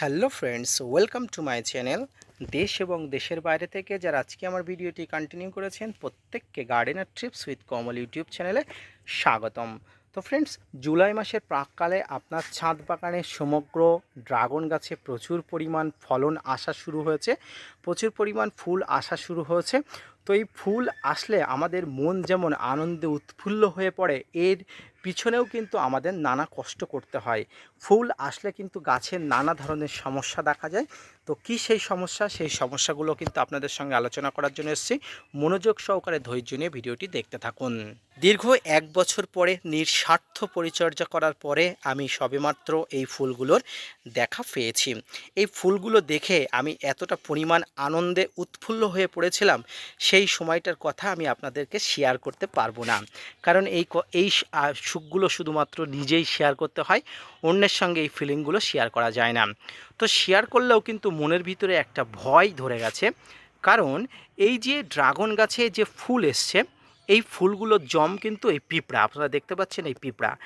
Hello friends welcome to my channel দেশ এবং দেশের বাইরে থেকে যারা আজকে আমার ভিডিওটি কন্টিনিউ করেছেন, প্রত্যেককে gardener trips with Kamal YouTube চ্যানেলে স্বাগতম। তো ফ্রেন্ডস জুলাই মাসের প্রাককালে আপনার ছাদ বাগানে সমগ্র ড্রাগন গাছে প্রচুর পরিমাণ ফলন আসা শুরু হয়েছে। প্রচুর পরিমাণ ফুল আসা শুরু হয়েছে। তো এই ফুল আসলে আমাদের মন যেমন আনন্দে উৎফুল্ল হয়ে পড়ে, এর পিছনেও কিন্তু আমাদের নানা কষ্ট করতে হয়। ফুল আসলে কিন্তু গাছের নানা ধরনের সমস্যা দেখা যায়। তো কি সেই সমস্যা? সেই সমস্যাগুলো কিন্তু আপনাদের সঙ্গে আলোচনা করার জন্য এসেছি। মনোযোগ সহকারে ধৈর্য নিয়ে ভিডিওটি দেখতে থাকুন। দীর্ঘ এক বছর পরে নিঃস্বার্থ পরিচর্যা করার পরে আমি সবেমাত্র এই ফুলগুলোর দেখা পেয়েছি। এই ফুলগুলো দেখে আমি এতটা পরিমাণ আনন্দে উৎফুল্ল হয়ে পড়েছিলাম, সেই সময়টার কথা আমি আপনাদেরকে শেয়ার করতে পারব না। কারণ এই এই সুখগুলো শুধুমাত্র নিজেই শেয়ার করতে হয়, অন্যের সঙ্গে এই ফিলিংগুলো শেয়ার করা যায় না। তো শেয়ার করলেও কিন্তু মনের ভিতরে একটা ভয় ধরে গেছে, কারণ এই যে ড্রাগন গাছে যে ফুল এসছে এই ফুলগুলোর জম কিন্তু এই পিঁপড়া, আপনারা দেখতে পাচ্ছেন এই পিঁপড়া।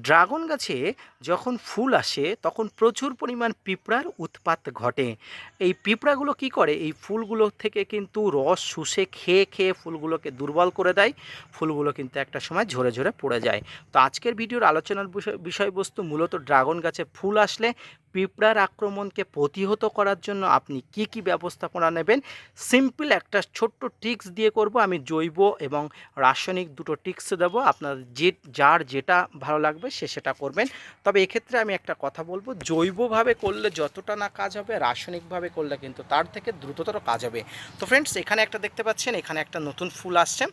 ড্রাগন গাছে যখন ফুল আসে, তখন প্রচুর পরিমাণ পিঁপড়ার উৎপাত ঘটে। এই পিঁপড়াগুলো কি করে? এই ফুলগুলো থেকে কিন্তু রস শুষে খেয়ে খেয়ে ফুলগুলোকে দুর্বল করে দেয়। ফুলগুলো কিন্তু একটা সময় ঝরে ঝরে পড়ে যায়। তো আজকের ভিডিওর আলোচনার বিষয়- বিষয়বস্তু মূলত ড্রাগন গাছে ফুল আসলে পিঁপড়ার আক্রমণকে প্রতিহত করার জন্য আপনি কি কি ব্যবস্থাপনা নেবেন? সিম্পল একটা ছোট্ট টিক্স দিয়ে করব। আমি জৈব এবং রাসায়নিক দুটো টিক্স দেবো, আপনার যে, যার যেটা ভালো লাগবে সে সেটা করবেন। তবে এক্ষেত্রে আমি একটা কথা বলব, জৈবভাবে করলে যতটা না কাজ হবে, রাসায়নিকভাবে করলে কিন্তু তার থেকে দ্রুততর কাজ হবে। তো ফ্রেন্ডস এখানে একটা দেখতে পাচ্ছেন, এখানে একটা নতুন ফুল আসছে।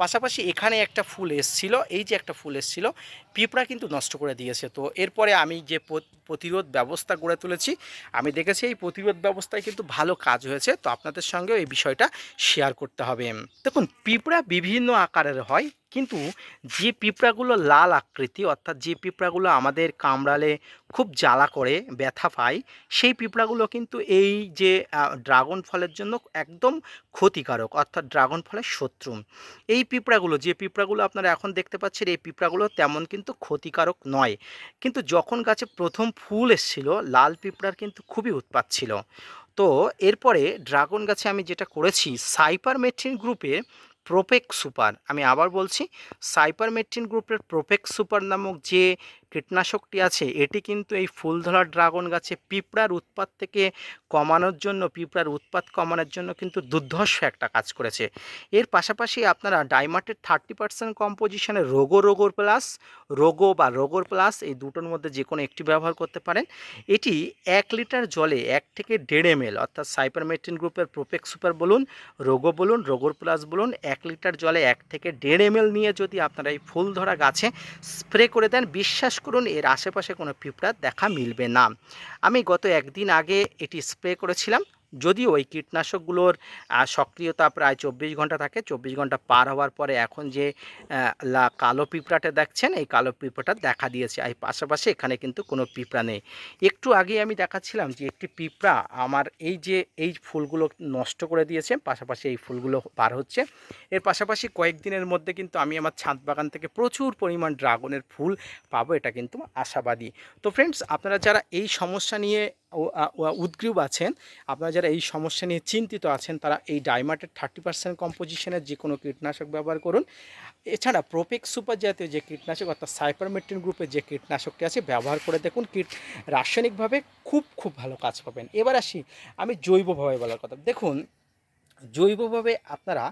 পাশাপাশি এখানে একটা ফুল এসছিল, এই যে একটা ফুল এসছিল, পিঁপড়া কিন্তু নষ্ট করে দিয়েছে। তো এরপরে আমি যে প্রতিরোধ ব্যবস্থা গড়ে তুলেছি, আমি দেখেছি এই প্রতিরোধ ব্যবস্থায় কিন্তু ভালো কাজ হয়েছে। তো আপনাদের সঙ্গেও এই বিষয়টা শেয়ার করতে হবে। দেখুন, পিঁপড়া বিভিন্ন আকারের হয়, কিন্তু যে পিঁপড়াগুলো লাল আকৃতি, অর্থাৎ যে পিঁপড়াগুলো আমাদের কামড়ালে খুব জ্বালা করে, ব্যথা পায়, সেই পিঁপড়াগুলো কিন্তু এই যে ড্রাগন ফলের জন্য একদম ক্ষতিকারক, অর্থাৎ ড্রাগন ফলের শত্রু। এই পিঁপড়াগুলো, যে পিঁপড়াগুলো আপনারা এখন দেখতে পাচ্ছেন, এই পিঁপড়াগুলো তেমন কিন্তু ক্ষতিকারক নয়। কিন্তু যখন গাছে প্রথম ফুল এসেছিল, লাল পিঁপড়ার কিন্তু খুবই উৎপাত ছিল। তো এরপরে ড্রাগন গাছে আমি যেটা করেছি সাইপারমেট্রিন গ্রুপে প্রোপেক সুপার আমি আবার বলছি সাইপারমেট্রিন গ্রুপের প্রোপেক সুপার নামক যে কীটনাশকটি আছে, এটি কিন্তু এই ফুল ধরা ড্রাগন গাছে পিঁপড়ার উৎপাত থেকে কমানোর জন্য, পিঁপড়ার উৎপাত কমানোর জন্য কিন্তু দুর্ধর্ষ একটা কাজ করেছে। এর পাশাপাশি আপনারা ডাইমাটের থার্টি পার্সেন্ট কম্পোজিশনে রোগো রোগোর প্লাস, রোগো বা রোগোর প্লাস, এই দুটোর মধ্যে যে কোনো একটি ব্যবহার করতে পারেন। এটি এক লিটার জলে এক থেকে দেড় এম এল অর্থাৎ সাইপারমেট্রিন গ্রুপের প্রোপেক সুপার বলুন, রোগো বলুন, রোগোর প্লাস বলুন, এক লিটার জলে এক থেকে দেড় এম এল নিয়ে যদি আপনারা এই ফুল ধরা গাছে স্প্রে করে দেন, বিশ্বাস করুন, এর আশেপাশে কোনো পিঁপড়ার দেখা মিলবে না। আমি গত একদিন আগে এটি স্প্রে করেছিলাম। যদিও ওই কীটনাশকগুলোর সক্রিয়তা প্রায় চব্বিশ ঘণ্টা থাকে, চব্বিশ ঘণ্টা পার হওয়ার পরে এখন যে কালো পিঁপড়াটা দেখছেন, এই কালো পিঁপড়াটা দেখা দিয়েছে। আর পাশাপাশি এখানে কিন্তু কোনো পিঁপড়া নেই। একটু আগে আমি দেখাচ্ছিলাম যে একটি পিঁপড়া আমার এই যে, এই ফুলগুলো নষ্ট করে দিয়েছে, পাশাপাশি এই ফুলগুলো পার হচ্ছে। এর পাশাপাশি কয়েকদিনের মধ্যে কিন্তু আমি আমার ছাদ বাগান থেকে প্রচুর পরিমাণ ড্রাগনের ফুল পাবো, এটা কিন্তু আশাবাদী। তো ফ্রেন্ডস আপনারা যারা এই সমস্যা নিয়ে উদ্গ্রীব আছেন, আপনারা যারা এই সমস্যা নিয়ে চিন্তিত আছেন, তারা এই ডাইমাটের থার্টি পার্সেন্ট কম্পোজিশনের যে কোনো কীটনাশক ব্যবহার করুন। এছাড়া প্রোপেক সুপার জাতীয় যে কীটনাশক, অর্থাৎ সাইপারমেট্রিন গ্রুপের যে কীটনাশকটি আছে, ব্যবহার করে দেখুন, কীট রাসায়নিকভাবে খুব খুব ভালো কাজ পাবেন। এবার আসি আমি জৈবভাবে বলার কথা। দেখুন, জৈবভাবে আপনারা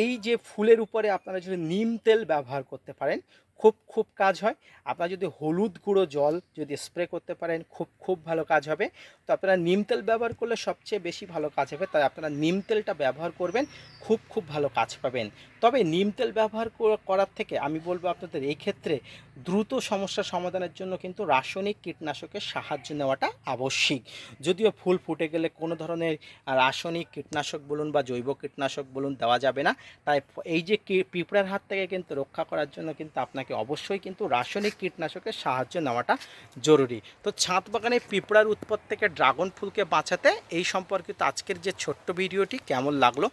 এই যে ফুলের উপরে আপনারা যদি নিম তেল ব্যবহার করতে পারেন খুব খুব কাজ হয়। আপনারা যদি হলুদ গুঁড়ো জল যদি স্প্রে করতে পারেন, খুব খুব ভালো কাজ হবে। তো আপনারা নিম তেল ব্যবহার করলে সবচেয়ে বেশি ভালো কাজ হবে। তাই আপনারা নিম তেলটা ব্যবহার করবেন, খুব খুব ভালো কাজ পাবেন। তবে নিম তেল ব্যবহার করার থেকে আমি বলব আপনাদের এই ক্ষেত্রে দ্রুত সমস্যা সমাধানের জন্য কিন্তু রাসায়নিক কীটনাশকের সাহায্য নেওয়াটা আবশ্যিক। যদিও ফুল ফুটে গেলে কোনো ধরনের রাসায়নিক কীটনাশক বলুন বা জৈব কীটনাশক বলুন দেওয়া যাবে না। তাই এই যে পিঁপড়ার হাত থেকে কিন্তু রক্ষা করার জন্য কিন্তু আপনাকে অবশ্যই কিন্তু রাসায়নিক কীটনাশকের সাহায্য নেওয়াটা জরুরি। তো ছাদ বাগানে পিঁপড়ার উৎপত্তি থেকে ড্রাগন ফুলকে বাঁচাতে এই সম্পর্কিত আজকের যে ছোট্ট ভিডিওটি কেমন লাগল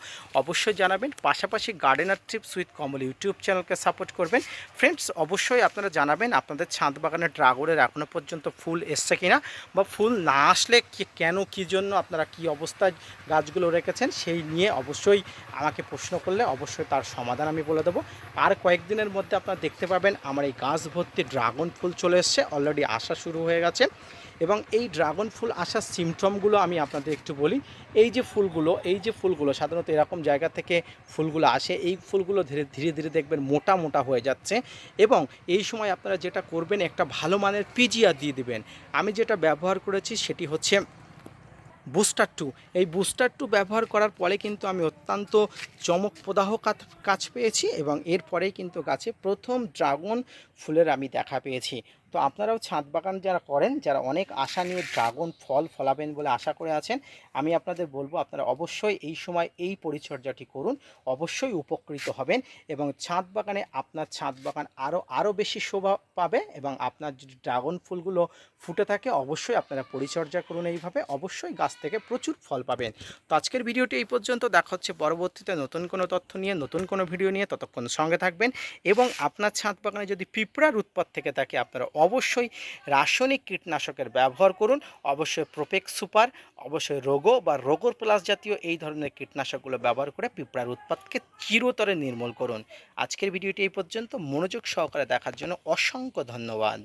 অবশ্যই জানাবেন। পাশাপাশি gardener gardener trips with Kamal YouTube চ্যানেলকে সাপোর্ট করবেন। ফ্রেন্ডস অবশ্যই আপনারা জানাবেন আপনাদের ছাদ বাগানের ড্রাগনের এখনও পর্যন্ত ফুল এসছে কিনা বা ফুল না আসলে কেন, কী জন্য, আপনারা কি অবস্থায় গাছগুলো রেখেছেন সেই নিয়ে অবশ্যই আমাকে প্রশ্ন করলে অবশ্যই তার সমাধান আমি বলে দেবো। আর কয়েকদিনের মধ্যে আপনারা দেখতে পাবেন আমার এই গাছ ভর্তি ড্রাগন ফুল চলে এসছে। অলরেডি আসা শুরু হয়ে গেছে। এবং এই ড্রাগন ফুল আসার সিমটমগুলো আমি আপনাদের একটু বলি। এই যে ফুলগুলো, এই যে ফুলগুলো, সাধারণত এরকম জায়গা থেকে ফুলগুলো আসে, এই ফুলগুলো ধীরে ধীরে ধীরে দেখবেন মোটা মোটা হয়ে যাচ্ছে এবং এই সময় আপনারা যেটা করবেন, একটা ভালো মানের পিজিয়া দিয়ে দিবেন। আমি যেটা ব্যবহার করেছি সেটি হচ্ছে বুস্টার টু এই বুস্টার টু ব্যবহার করার পরে কিন্তু আমি অত্যন্ত চমকপ্রদাহ কাজ পেয়েছি এবং এরপরেই কিন্তু গাছে প্রথম ড্রাগন ফুলের আমি দেখা পেয়েছি। তো আপনারাও ছাদ বাগান যারা করেন, যারা অনেক আশা নিয়ে ড্রাগন ফল ফলাবেন বলে আশা করে আছেন, আমি আপনাদের বলব আপনারা অবশ্যই এই সময় এই পরিচর্যাটি করুন, অবশ্যই উপকৃত হবেন এবং ছাদ বাগানে আপনার ছাদ বাগান আরও আরও বেশি শোভা পাবে এবং আপনার যদি ড্রাগন ফুলগুলো ফুটে থাকে, অবশ্যই আপনারা পরিচর্যা করুন এইভাবে, অবশ্যই গাছ থেকে প্রচুর ফল পাবেন। তো আজকের ভিডিওটি এই পর্যন্ত, দেখা হচ্ছে পরবর্তীতে নতুন কোনো তথ্য নিয়ে, নতুন কোনো ভিডিও নিয়ে, ততক্ষণ সঙ্গে থাকবেন এবং আপনার ছাদ বাগানে যদি পিঁপড়ার উৎপাত থেকে থাকে, আপনারা অবশ্যই রাসায়নিক কীটনাশকের ব্যবহার করুন। অবশ্যই প্রোপেক সুপার অবশ্যই রোগো বা রোগোর প্লাস জাতীয় এই ধরনের কীটনাশকগুলো ব্যবহার করে পিঁপড়ার উৎপাতকে চিরতরে নির্মূল করুন। আজকের ভিডিওটি এই পর্যন্ত। মনোযোগ সহকারে দেখার জন্য অসংখ্য ধন্যবাদ।